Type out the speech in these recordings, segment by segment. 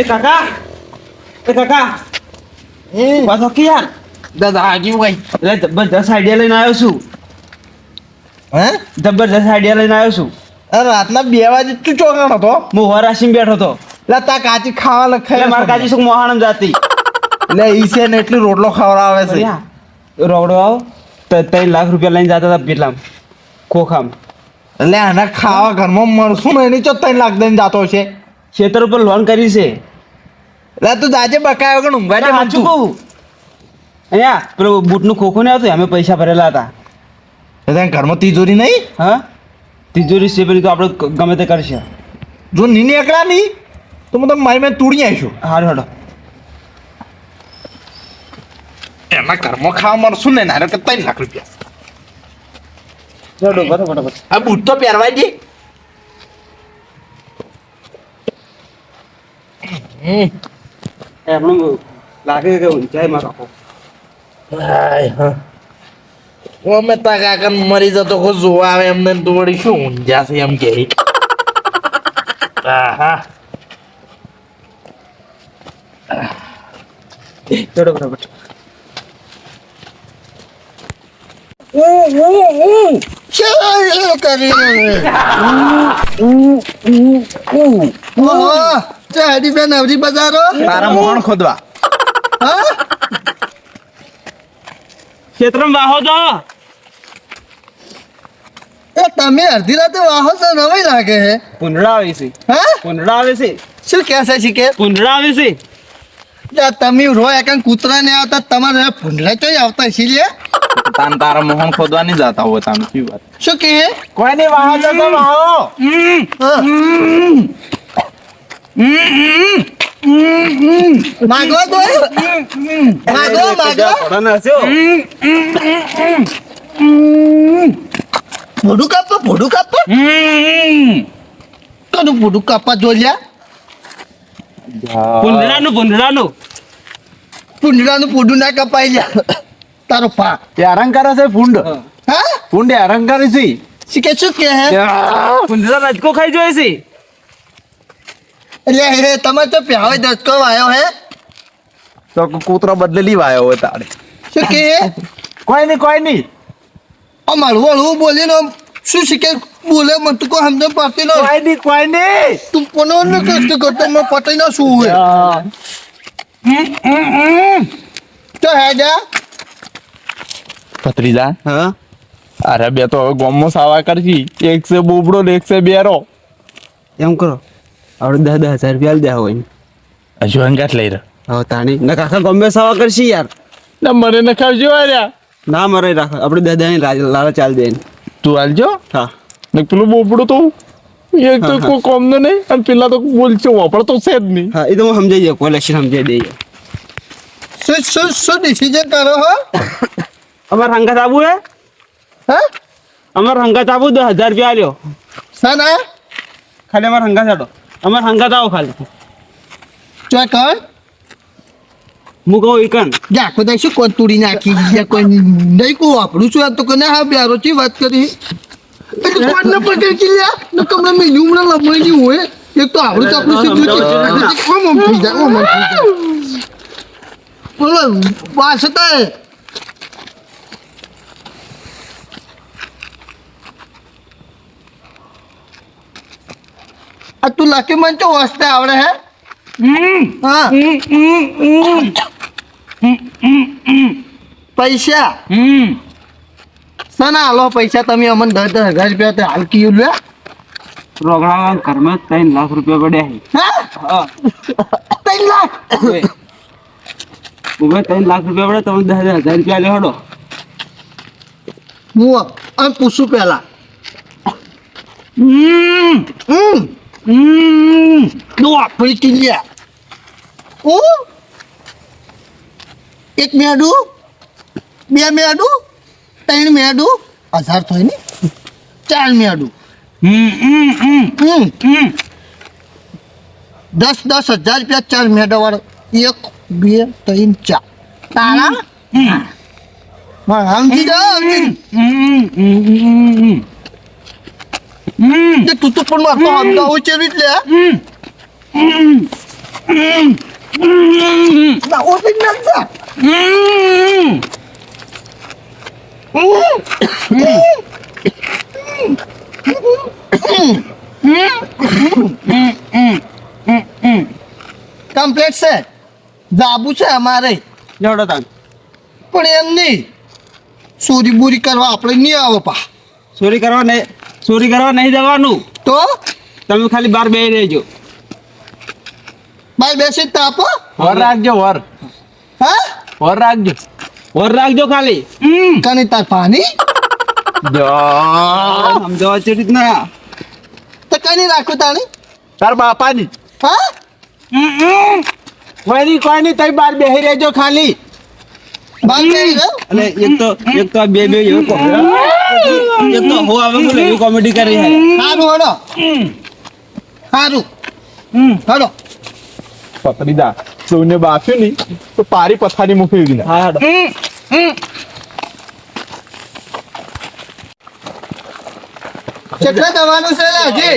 એ કાકા એ કાકા પાછો કે યાર દાદા આગી ભાઈ એટલે જબરદસ્ત આઈડિયા લઈને આવ્યો છું હે જબરદસ્ત આઈડિયા લઈને આવ્યો છું અરે રાતના બે વાગે તું ચોકણ હતો હું વરાશીમાં બેઠો હતો લે તા કાચી ખાવા એટલે લખાય મારા કાજી શું મોહાણમ જાતી લે ઈ છે ને એટલી રોટલો ખવડાવે છે રોવડો આવો ત્રણ લાખ રૂપિયા લઈને જતા હતા પેટલામ ખોખામ એટલે આના ખાવા ઘરમાં મળશું ને એની ચો ત્રણ લાખ દઈને જતો છે ખેતર ઉપર લોન કરી છે એટલે તું જાજે બકાય વગર ઊંઘવા દે સાચું કહું. અહીંયા પેલું બૂટનું ખોખું નહીં આવતું અમે પૈસા ભરેલા હતા. તને ઘરમાં તિજોરી નહીં? હા? તિજોરી છે પેલી તો આપણે ગમે તે કરશે. જો ની નીકળ્યા નહીં તો હું તમે મારી મેં તૂડી આવીશું હારું હાડો એના ઘરમાં ખાવા મળશું ને નારે કે ત્રણ લાખ રૂપિયા. ચાલો બરાબર બરાબર આ બૂટ તો પહેરવાય દે. આપણું લાગે કે ઊંચાઈમાં રાખો હાય હા હું અમે તા કાકા મરી જતો કો જોવા આવે એમને તો વળી શું ઊંઝા છે એમ કે આહા ચાલો બરાબર ચાડી બેન અવરી બજારો. તારા મોહણ ખોદવા. હા? ક્ષેત્રમાં વાહો તો એ તમે અડધી રાતે વાહો તો નવાઈ લાગે હે. પુંડળા આવે છે. હા? પુંડળા આવે છે. શું કહેશે છે કે પુંડળા આવે છે જા તમે રો એકન કૂતરા ને આવતા? તમારે ભૂંડરા ચોય આવતા છે લે? તાન તારા મોહન ખોદવા નહીં જતા હોય તાન. શું વાત? શું કહે? કોઈ નહીં વાહો. જતો વાહો હા. માગવા દો માગો માગો પડવાના હશે હો. ભોડું કાપો ભોડું કાપો કનું ભોડું કાપવા જોલ્યા પુંડળાનું પુંડળાનું પૂંડરાનું પૂડું ના કપાઈ લ્યા તારો પા એ અરંકાર છે ફૂંડ હા ફૂંડ એ અરંકાર છે શું કે શું કે હે પુંડળા રાજકો ખાઈ જોઈએ છે એટલે તમે તો પ્યાવે દસકો વાયો હે? તો કૂતરો બદલેલી વાયો હોય તારે. શું કે? કોઈ નહીં કોઈ નહીં. આ મારું હળવું બોલીને શું શીખે? બોલે મને તો કોઈ સમજ પડતી ન કોઈ નહીં કોઈ નહીં. તું કોનો ન કષ્ટ કરતો મને પતાઈ ના શું હોય. તો હે જા. ભત્રીજા હા. અરે બે તો હવે ગોમો સાવા કરશી એક છે બોબડો ને એક છે બેરો. એમ કરો. આપણે દસ દસ હજાર રૂપિયા દે હોય હજુ અંગાત લઈ રહ્યો. હવે તાણી ના કાકા ગમે સવા કરશી યાર. ના મને ને ખાવજો રહ્યા. ના મરે રાખ. આપણે દસ દસ લાલા ચાલ દે તું હાલજો હા. ને પેલું બોપડું તો એક તો. કોઈ કોમ નહીં અને પેલા તો બોલશે વાપર તો છે જ નહીં. હા એ તો હું સમજાઈ જાય કોઈ લક્ષણ સમજાઈ દઈએ શું શું શું ડિસિઝન કરો હો? અમારે હંગાત આબુ હે? હા? અમારે હંગાત આબુ દસ હજાર રૂપિયા આલ્યો. ના ખાલી અમારે હંગાત આડો અમારે હંગાત આવો ખાલી ચોય કર હું કહું ઈકન જા કોઈ શું કોઈ તૂડી નાખી ગયા કોઈ નહીં કો આપણું શું તો કને હા બ્યારો ચી વાત કરી કોણ ન પકડ કે લ્યા ન કમરે મેં યુમડા લંબાઈ ગયું હોય એક તો આવડું તો આપણું સીધું છે ઓમ ઓમ થઈ જાય ઓમ ઓમ થઈ જાય બોલો વાસ આ તું લકી મન તો વસ્તે આવડે હે? પૈસા? સના હાલો પૈસા તમે? અમને દસ દસ હજાર રૂપિયા તો હાલ કીધું લે રોગડા ઘરમાં ત્રણ લાખ રૂપિયા પડ્યા ત્રણ લાખ? ઉભે ત્રણ લાખ રૂપિયા પડે તમે દસ હજાર રૂપિયા લેવડો હું પૂછું પેલા હમ. તું આપણી કિલ્યા ઓ એક મેડું બે મેડુ ત્રણ મેડુ હજાર થાય ને ચાર મેડું હમ દસ દસ હજાર રૂપિયા ચાર મેડા વાળો એક બે ત્રણ ચાર. તારા? હા સમજી જા સમજી તે તું તો પણ મારતો સમજાવું છે એટલે ના કમ્પ્લેટ છે? જાબુ છે અમારે. લેવડો તાન. પણ એમ નહીં. ચોરી બોરી કરવા આપણે નહીં આવે પા. ચોરી કરવા નહીં ચોરી કરવા નહીં જવાનું? તો? તમે ખાલી બાર બેહી રહેજો. બાર બેસી જ તાપો વર રાખજો વર. હા? વર રાખજો. વર રાખજો ખાલી. કની તાર પાણી સમજાવવા છે રીતના તો કની રાખો તાણી? તાર બાપાની. હા? કોઈ નહીં કોઈ નહીં તઈ બાર બેહી રહેજો ખાલી. બેસી અને એક તો એક તો આ બે બે કોમેડી એક તો હો આવે બોલે એવી કોમેડી કરી હે સારું હડો. સારું. હડો. પતરીદા સૌને બાફ્યું ની તો પારી પથારી મૂકી દીધી. હા હડો. કેટલા દવાનું છે હજી?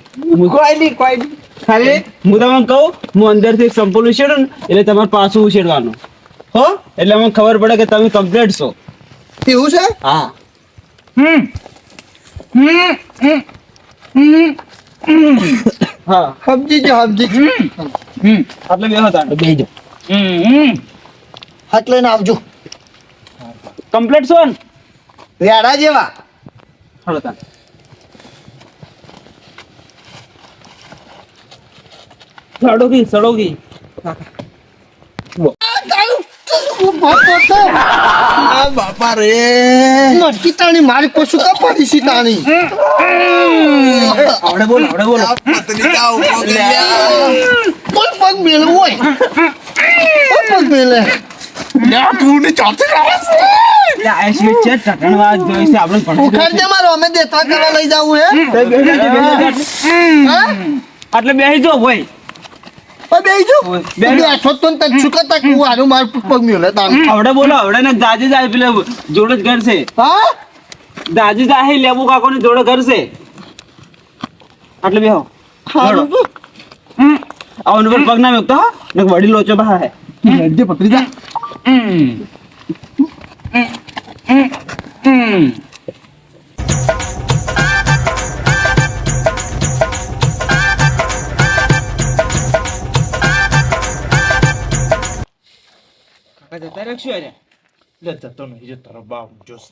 કોઈ નહીં કોઈ નહીં. ખાલી હું તમને કહું હું અંદરથી એક સંપલ ઉછેડું ને એટલે તમારે પાછું ઉછેડવાનું. હો? એટલે મને ખબર પડે કે તમે કમ્પ્લીટ છો. એવું છે? હા. હમ. હા. સમજી જો સમજી હમ. એટલે બેહો તાણ. હમ હાથ લઈને આવજો. કમ્પ્લીટ છો ને? રેડા જેવા. હળો સડોગી આ બાપા રે. નટકી તાણી મારી પશુ કા છે તાણી. આવડે બોલો આવડે બોલો. પતરીદા ઊભો ગયા કોઈ પગ મેલે હોય. પગ મેલે લ્યા તું ને ચોથી આવે છે. એટલે બેહી જો ભાઈ ઓ બેહી જો ઓય, બે બેહી. બેઠો તો તને શું કરતા કું હારું મારું પગ મેલે તાણી આવડે બોલો આવડે ને દાજી જાય પેલે જોડે જ ઘર છે. હા? દાજી જાય લેબુ કાકો ની જોડે ઘર છે. એટલે બેહો. હારું આવન પર પગ ના મેકતો ને વડી લોચો બહા હે. લડજે પકડી જા જતા રાખશું અરે લે જતો નહીં જો તારો બાપ જોશ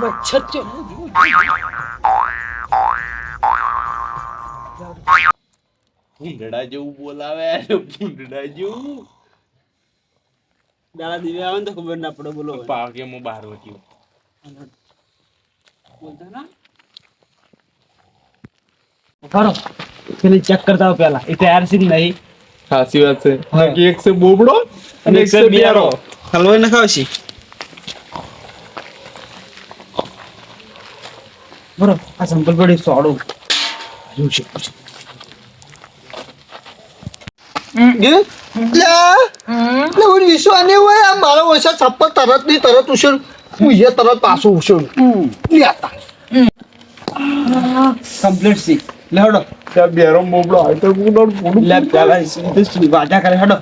મચ્છર છે ભૂંડડા જેવું બોલાવે ભૂંડડા જેવું દાડા દીવે આવે ને તો ખબર ના પડે બોલો. પાકે હું બહાર વટ્યું બોલતા ના? કરો પેલી ચેક કરતા આવો પેલા એ તૈયાર છે નહીં? સાચી વાત છે. બાકી એક છે બોબડો અને એક છે બિયારો હલવો ન ખાવશી બરો આ સંપલ પડી સોડું. હજુ છે. લે. લે. હું વિશ્વાસ નહીં હોય. મારો ઓછા છપ્પર તરતની તરત ઉછળ તરત પાછું ઉછળ લે તાણી. કમ્પ્લીટ સી લે હડો. ત્યાં બેરો બોબડો હોય તો ગુનો પૂરું લે પેલા સીધું વાજા કરે હડો.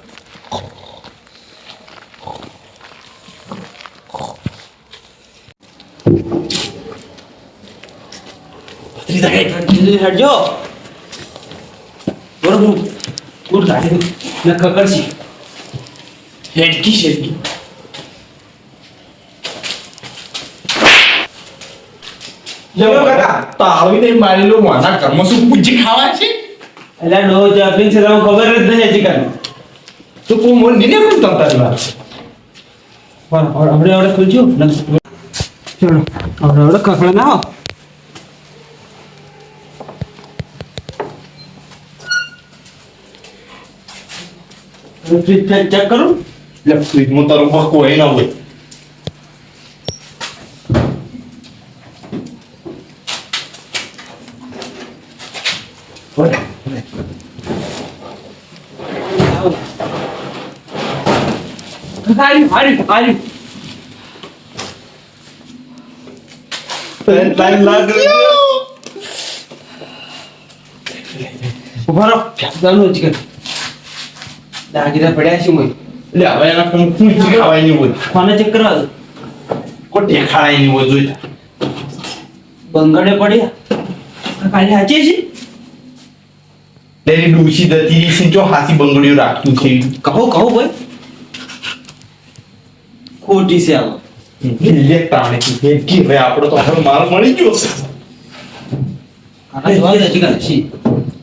બરોબર ને કકડશી હેડકી શેડકી લેવો કાકા તાળી નહીં મારેલું મારા ઘરમાં શું પૂજી ખાવા છે? એટલે ડો જપિંગ છે તમને ખબર જ નહીં હજી કાંઈ. તો કો મોર નહીં કોણ કોઈ તમતારી વાત? પણ આપણે હવે ખુલજો. ચલો હવે આપણે કકડા ના આવો ફ્રીજ ચેક કરું? એટલે ફ્રીજમાં તારો બકો હોય ના હોય. હારી ત્રણ ત્રણ લાખ રૂપિયા. ઊભા રહો. જાનું ચિકન દાગીના પડ્યા છે મોય. એટલે હવે એના કોણ શું ખાવાય નહીં હોય. કોને ચેક કરવા દો. કોઈ દેખાડાય નહીં હોય જોઈ. બંગડે પડ્યા. કાલે હાચે છે? તેરી ડૂસી દતી છે જો હાથી બંગડીઓ રાખતું છે કહો કહો ભાઈ ખોટી છે આવો લે તાણે કે કે હવે આપણો તો હવે માલ મળી ગયો છે આના જોવા દે ચિકન છે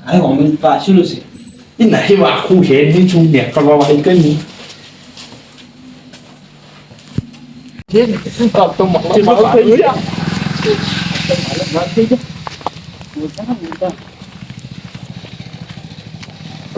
આ હોમિલ પાછું છે એ નહીં વાખું હેડની છું ને કરવા વાળી કઈ દસ દસ હજાર આવે ને દસ દસ હજાર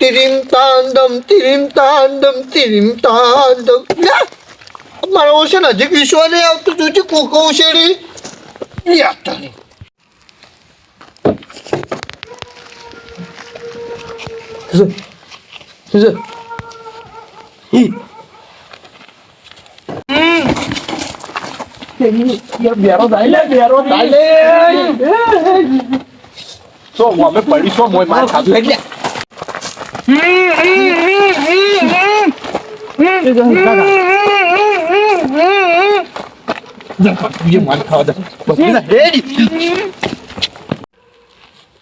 એ તિરીમ તાંડમ તિરીમ તાંડમ તિરીમ તાંડમ લે મારો ઓછે ને હજી વિશ્વા નહીં આવતું જોજે કોકો ઉછેડી યાદ તારી શું શું તો અમે પડીશું મોય માર ખાધું એટલે જે માર ખાવા દે બસ રેડી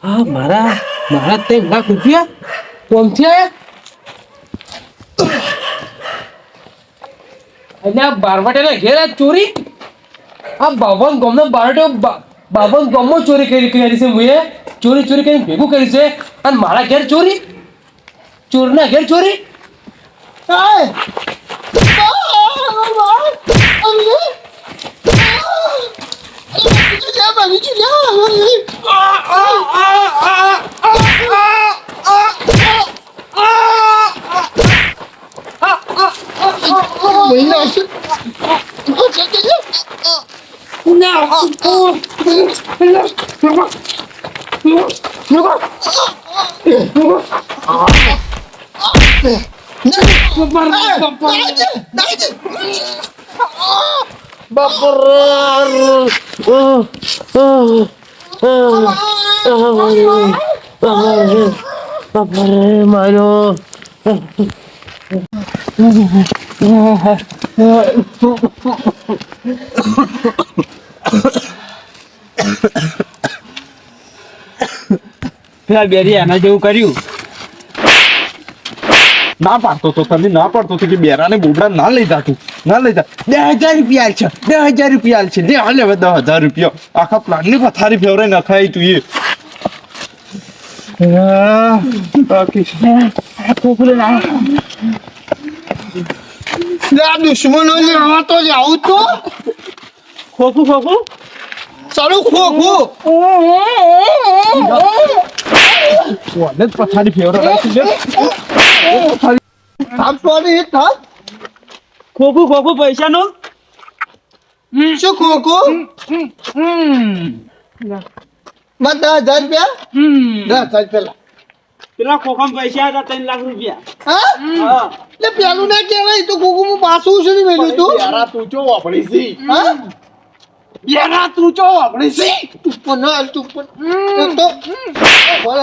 હા મારા મારા ઘેર આ ચોરી આ બાવન ગામનો બારવાટો બાવન ગામમાં ચોરી કરી કરી છે મુએ ચોરી ચોરી કરીને ભેગું કરી છે અને મારા ઘેર ચોરી ચોરના ઘેર ચોરી? મારો પેલા બેરી એના જેવું કર્યું. ના પાડતો તો તમે ના પાડતો તો કે બેરાને બોબડા ના લઈ જાતું. ના લઈ જા બે હજાર રૂપિયા છે. બે હજાર રૂપિયા છે. લે હાલે દસ હજાર રૂપિયા. આખા પ્લાનની પથારી ફેવરે નખાય તું એ. આ, બાકી છે. લે દુશ્મનો લેવા તો જાવું તો. ખોખું ખોખું? ચાલુ ખોખો. જ પથારી ફેવરે રાખી લે. થાપ ખોખું પૈસા પૈસાનો શું ખોખું? મત દસ હજાર રૂપિયા? દસ હજાર પેલા. પેલા ખોખામાં પૈસા હતા ત્રણ લાખ રૂપિયા. હા? હા એટલે પેલું ના કહેવાય તો ખોખું હું પાછું ઉછળી મેળ્યું તું. બેરા તું ચો વાપરી છી? હા? બેરા તું ચો વાપરી છી? ઉપર ના હાલ તું. બોલ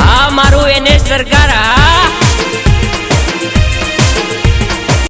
આ મારું એને સરકાર. હા